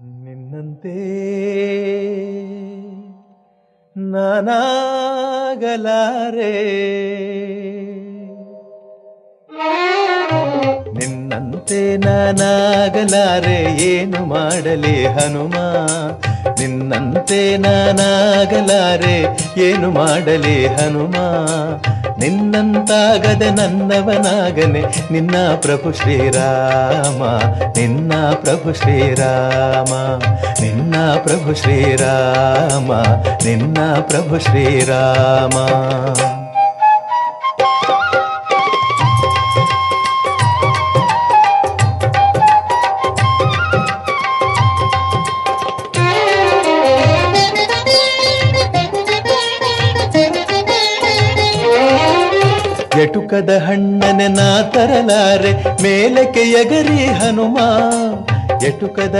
ನಿನ್ನಂತೆ ನಾನಾಗಲಾರೆ. ನಾನಾಗಲಾರೆ, ಏನು ಮಾಡಲಿ ಹನುಮ? ನಿನ್ನಂತೆ ನಾನಾಗಲಾರೆ, ಏನು ಮಾಡಲಿ ಹನುಮ? ನಿನ್ನಂತಾಗದೆ ನನ್ನವನಾಗನೆ, ನಿನ್ನ ಪ್ರಭು ಶ್ರೀರಾಮ, ನಿನ್ನ ಪ್ರಭು ಶ್ರೀರಾಮ, ನಿನ್ನ ಪ್ರಭು ಶ್ರೀರಾಮ, ನಿನ್ನ ಪ್ರಭು ಶ್ರೀರಾಮ. ಎಟುಕದ ಹಣ್ಣನೆ ನಾ ತರಲಾರೆ ಮೇಲಕ್ಕೆ ಎಗರಿ ಹನುಮ. ಎಟುಕದ